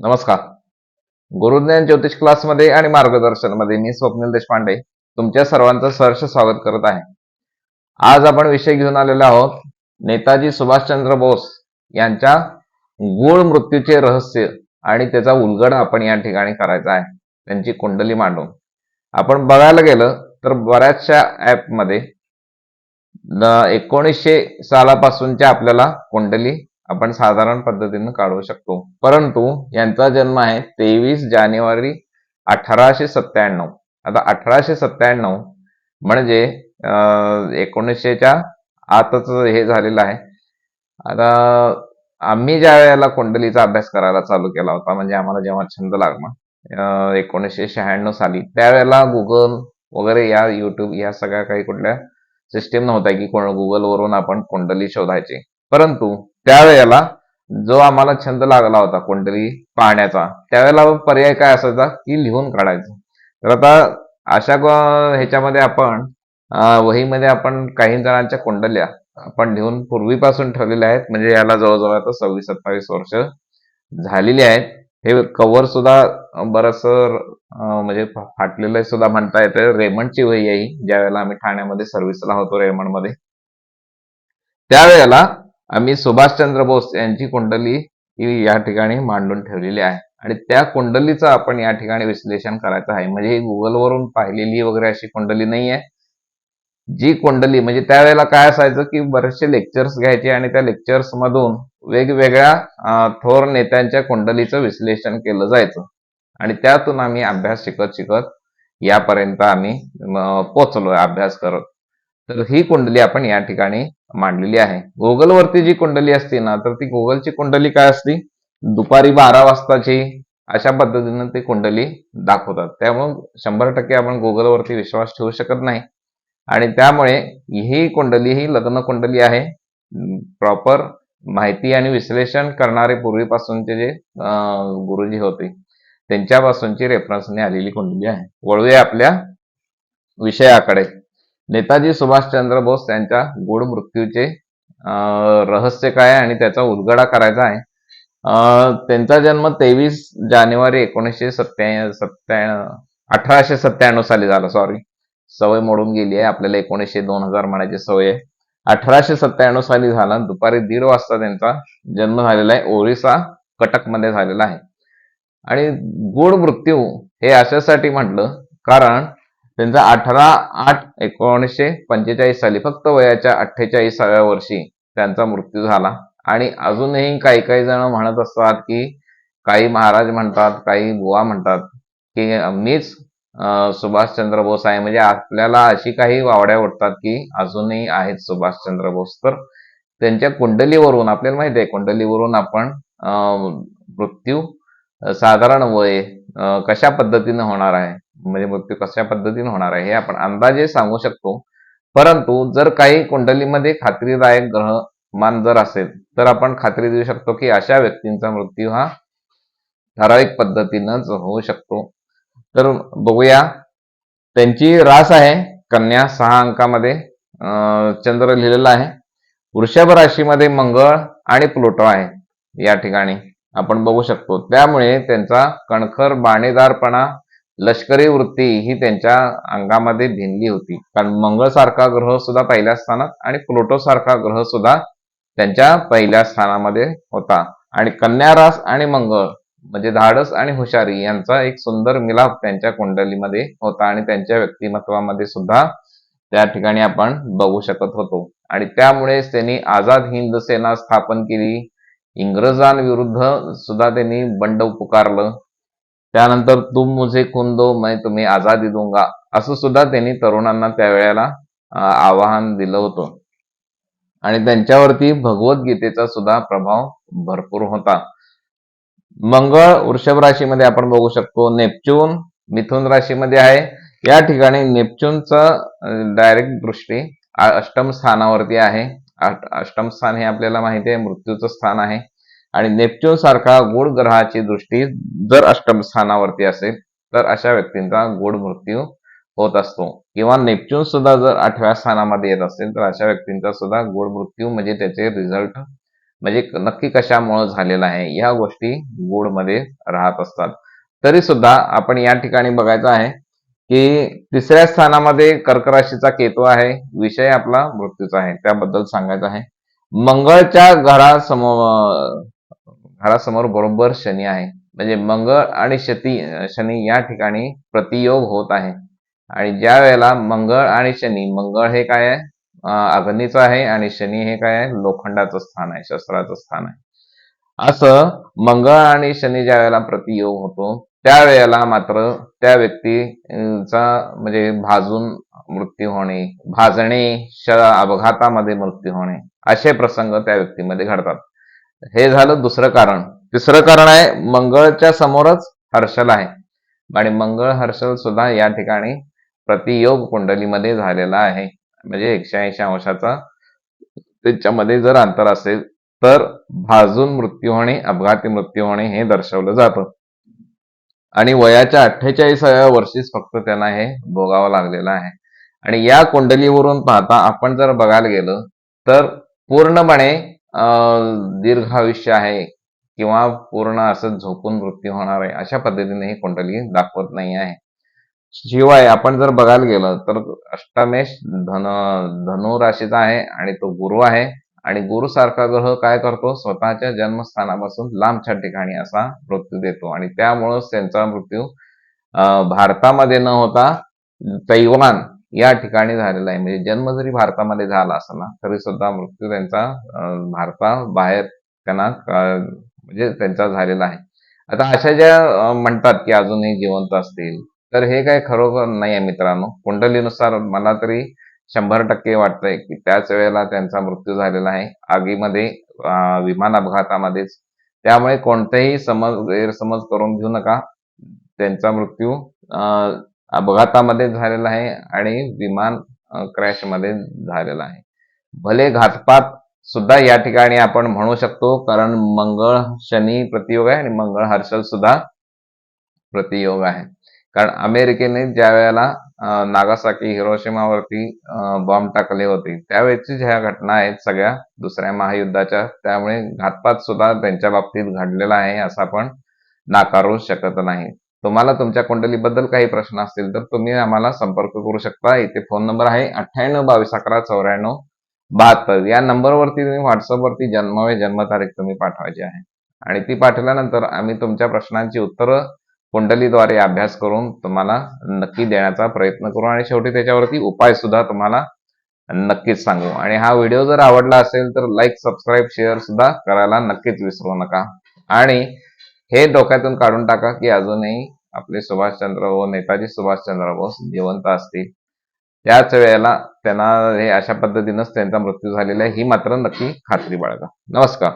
नमस्कार. गुरुज्ञान ज्योतिष क्लासमध्ये आणि मार्गदर्शनमध्ये मी स्वप्नील देशपांडे तुमच्या सर्वांचं सहर्ष स्वागत करत आहे. आज आपण विषय घेऊन आलेलो आहोत नेताजी सुभाषचंद्र बोस यांच्या गूढ मृत्यूचे रहस्य आणि त्याचा उलगड आपण या ठिकाणी करायचा आहे. त्यांची कुंडली मांडून. आपण बघायला गेलं तर बऱ्याचशा ऍपमध्ये एकोणीसशे सालापासूनच्या आपल्याला कुंडली आपण साधारण पद्धतीनं काढू शकतो. परंतु यांचा जन्म आहे तेवीस जानेवारी अठराशे सत्त्याण्णव. आता अठराशे सत्त्याण्णव म्हणजे एकोणीसशेच्या आतच हे झालेलं आहे. आता आम्ही ज्या वेळेला कुंडलीचा अभ्यास करायला चालू केला होता म्हणजे आम्हाला जेव्हा छंद लागला एकोणीसशे शहाण्णव साली त्यावेळेला गुगल वगैरे या युट्यूब या सगळ्या काही कुठल्या सिस्टीम नव्हत्या की गुगलवरून आपण कुंडली शोधायची. परंतु त्यावेळेला जो आम्हाला छंद लागला होता कुंडली पाहण्याचा त्यावेळेला पर्याय काय असायचा की लिहून काढायचं. तर आता अशा ह्याच्यामध्ये आपण वहीमध्ये आपण काही जणांच्या कुंडल्या आपण लिहून पूर्वीपासून ठेवलेल्या आहेत. म्हणजे याला जवळजवळ आता सव्वीस सत्तावीस वर्ष झालेली आहेत. हे कव्हर सुद्धा बरस म्हणजे फाटलेलं सुद्धा म्हणता येतं. रेमंडची वही आहे ज्या वेळेला आम्ही ठाण्यामध्ये सर्व्हिसला होतो रेमंडमध्ये. त्यावेळेला आम्ही सुभाषचंद्र बोस यांची कुंडली ही या ठिकाणी मांडून ठेवलेली आहे. आणि त्या कुंडलीचं आपण या ठिकाणी विश्लेषण करायचं आहे. म्हणजे ही गुगलवरून पाहिलेली वगैरे अशी कुंडली नाही आहे जी कुंडली म्हणजे त्यावेळेला काय असायचं की बरेचसे लेक्चर्स घ्यायचे आणि त्या लेक्चर्स मधून वेगवेगळ्या थोर नेत्यांच्या कुंडलीचं विश्लेषण केलं जायचं. आणि त्यातून आम्ही अभ्यास शिकत शिकत यापर्यंत आम्ही पोचलो अभ्यास करत. तर ही कुंडली आपण या ठिकाणी मांडलेली आहे. गुगलवरती जी कुंडली असते ना तर ती गुगलची कुंडली काय असते? दुपारी बारा वाजताची अशा पद्धतीनं ती कुंडली दाखवतात. त्यामुळे शंभर टक्के आपण गुगलवरती विश्वास ठेवू शकत नाही. आणि त्यामुळे ही कुंडली ही लग्न कुंडली आहे. प्रॉपर माहिती आणि विश्लेषण करणारे पूर्वीपासूनचे जे गुरुजी होते त्यांच्यापासूनची रेफरन्सने आलेली कुंडली आहे. वळूया आपल्या विषयाकडे. नेताजी सुभाषचंद्र बोस यांच्या गूढ मृत्यूचे रहस्य काय आहे आणि त्याचा उलगडा करायचा आहे. त्यांचा जन्म तेवीस जानेवारी एकोणीसशे सत्त्या सत्त्या अठराशे सत्त्याण्णव साली झाला सॉरी सवय मोडून गेली आहे आपल्याला एकोणीसशे दोन हजार म्हणायची सवय आहे. अठराशे सत्त्याण्णव साली झाला दुपारी दीड वाजता त्यांचा जन्म झालेला आहे ओरिसा कटकमध्ये झालेला आहे. आणि गूढ मृत्यू हे अशासाठी म्हटलं कारण त्यांचा अठरा आठ एकोणीसशे पंचेचाळीस साली फक्त वयाच्या अठ्ठेचाळीसाव्या वर्षी त्यांचा मृत्यू झाला. आणि अजूनही काही काही जण म्हणत असतात की काही महाराज म्हणतात काही बुवा म्हणतात की मीच सुभाषचंद्र बोस आहे. म्हणजे आपल्याला अशी काही वावड्या उठतात की अजूनही आहेत सुभाषचंद्र बोस. तर त्यांच्या कुंडलीवरून आपल्याला माहिती आहे कुंडलीवरून आपण मृत्यू साधारण वय कशा पद्धतीनं होणार आहे? म्हणजे मृत्यू कशा पद्धतीने होणार आहे हे आपण अंदाजे सांगू शकतो. परंतु जर काही कुंडलीमध्ये खात्रीदायक ग्रह मान जर असेल तर आपण खात्री देऊ शकतो की अशा व्यक्तींचा मृत्यू हा ठराविक पद्धतीनंच होऊ शकतो. तर बघूया. त्यांची रास आहे कन्या सहा अंकामध्ये चंद्र लिहिलेला आहे. वृषभ राशीमध्ये मंगळ आणि प्लुटो आहे या ठिकाणी आपण बघू शकतो. त्यामुळे त्यांचा कणखर बाणेदारपणा लष्करी वृत्ती ही त्यांच्या अंगामध्ये भिनली होती. कारण मंगळ सारखा ग्रह सुद्धा पहिल्या स्थानात आणि प्लुटो सारखा ग्रह सुद्धा त्यांच्या पहिल्या स्थानामध्ये होता. आणि कन्या रास आणि मंगळ म्हणजे धाडस आणि हुशारी यांचा एक सुंदर मिलाप त्यांच्या कुंडलीमध्ये होता आणि त्यांच्या व्यक्तिमत्वामध्ये सुद्धा त्या ठिकाणी आपण बघू शकत होतो. आणि त्यामुळेच त्यांनी आझाद हिंद सेना स्थापन केली. इंग्रजांविरुद्ध सुद्धा त्यांनी बंड पुकारलं. त्यानंतर तुम मुझे खून दो मैं तुम्ही आझादी दूंगा. असं सुद्धा त्यांनी तरुणांना त्यावेळेला आवाहन दिलं होतं. आणि त्यांच्यावरती भगवद्गीतेचा सुद्धा प्रभाव भरपूर होता. मंगळ वृषभ राशीमध्ये आपण बघू शकतो नेपच्यून मिथुन राशीमध्ये आहे. या ठिकाणी नेपच्यूनचं डायरेक्ट दृष्टी अष्टम स्थानावरती आहे. अष्टम स्थान हे आपल्याला माहिती आहे मृत्यूचं स्थान आहे. आणि नेपच्यून सारखा गुढ ग्रहाची दृष्टी जर अष्टम स्थानावरती असेल तर अशा व्यक्तींचा गोड मृत्यू होत असतो. किंवा नेपच्यून सुद्धा जर आठव्या स्थानामध्ये येत असेल तर अशा व्यक्तींचा सुद्धा गोड मृत्यू म्हणजे त्याचे रिझल्ट म्हणजे नक्की कशामुळे झालेला आहे या गोष्टी गूढमध्ये राहत असतात. तरी सुद्धा आपण या ठिकाणी बघायचं आहे की तिसऱ्या स्थानामध्ये कर्क राशीचा केतू आहे विषय आपला मृत्यूचा आहे. त्याबद्दल सांगायचं आहे. मंगळच्या घरासमोर घरासमोर बरोबर शनी आहे. म्हणजे मंगळ आणि शती शनी या ठिकाणी प्रतियोग होत आहे. आणि ज्या वेळेला मंगळ आणि शनी मंगळ हे काय आहे? अग्नीचं आहे आणि शनी हे काय आहे? लोखंडाचं स्थान आहे शस्त्राचं स्थान आहे. असं मंगळ आणि शनी ज्या वेळेला प्रतियोग होतो त्यावेळेला मात्र त्या व्यक्तीचा म्हणजे भाजून मृत्यू होणे भाजणे श अपघातामध्ये मृत्यू होणे असे प्रसंग त्या व्यक्तीमध्ये घडतात. हे झालं दुसरं कारण. तिसरं कारण आहे मंगळच्या समोरच हर्षल आहे. आणि मंगळ हर्षल सुद्धा या ठिकाणी प्रतियोग कुंडलीमध्ये झालेला आहे. म्हणजे एकशे ऐंशी अंशाचा. त्याच्यामध्ये जर अंतर असेल तर भाजून मृत्यू होणे अपघाती मृत्यू होणे हे दर्शवलं जातं. आणि वयाच्या अठ्ठेचाळीसाव्या वर्षीच फक्त त्यांना हे भोगावं लागलेलं आहे. आणि या कुंडलीवरून पाहता आपण जर बघायला गेलं तर पूर्णपणे दीर्घ आयुष्य आहे किंवा पूर्ण असं झोपून मृत्यू होणार आहे अशा पद्धतीने ही कुंडली दाखवत नाही आहे. शिवाय आपण जर बघायला गेलं तर अष्टमेश धन धनु राशीचा आहे आणि तो गुरु आहे. आणि गुरु सारखा ग्रह काय करतो? स्वतःच्या जन्मस्थानापासून लांबच्या ठिकाणी असा मृत्यू देतो. आणि त्यामुळं त्यांचा मृत्यू अं, भारतामध्ये न होता तैवान या ठिकाणी झालेला आहे. म्हणजे जन्म जरी भारतामध्ये झाला असला तरी सुद्धा मृत्यू त्यांचा भारता भारताबाहेर त्यांना म्हणजे त्यांचा झालेला आहे. आता अशा ज्या म्हणतात की अजूनही जिवंत असतील तर हे काय खरोखर नाही आहे मित्रांनो. कुंडलीनुसार मला तरी शंभर टक्के वाटतंय की त्याच वेळेला त्यांचा मृत्यू झालेला आहे. आगीमध्ये विमान अपघातामध्येच. त्यामुळे कोणतेही समज गैरसमज करून घेऊ नका. त्यांचा मृत्यू अपघातामध्ये झालेला आहे आणि विमान क्रॅशमध्ये झालेला आहे. भले घातपात सुद्धा या ठिकाणी आपण म्हणू शकतो कारण मंगळ शनी प्रतियोग आहे आणि मंगळ हर्षल सुद्धा प्रतियोग आहे. कारण अमेरिकेने ज्या वेळेला नागासाकी हिरोशिमावरती बॉम्ब टाकले होते त्यावेळेची ज्या घटना आहेत सगळ्या दुसऱ्या महायुद्धाच्या त्यामुळे घातपात सुद्धा त्यांच्या बाबतीत घडलेला आहे असं आपण नाकारू शकत नाही. तुम्हाला तुमच्या कुंडलीबद्दल काही प्रश्न असतील तर तुम्ही आम्हाला संपर्क करू शकता. इथे फोन नंबर आहे अठ्ठ्याण्णव बावीस अकरा चौऱ्याण्णव बहात्तर. या नंबरवरती तुम्ही व्हॉट्सअपवरती जन्म व जन्मतारीख तुम्ही पाठवायची आहे. आणि ती पाठवल्यानंतर आम्ही तुमच्या प्रश्नांची उत्तरं कुंडलीद्वारे अभ्यास करून तुम्हाला नक्की देण्याचा प्रयत्न करू. आणि शेवटी त्याच्यावरती उपाय सुद्धा तुम्हाला नक्कीच सांगू. आणि हा व्हिडिओ जर आवडला असेल तर लाईक सबस्क्राईब शेअर सुद्धा करायला नक्कीच विसरू नका. आणि हे डोक्यातून काढून टाका की अजूनही आपले सुभाषचंद्र व नेताजी सुभाषचंद्र बोस जिवंत असतील. त्याच वेळेला त्यांना हे अशा पद्धतीनंच त्यांचा मृत्यू झालेला आहे ही मात्र नक्की खात्री बाळगा. नमस्कार.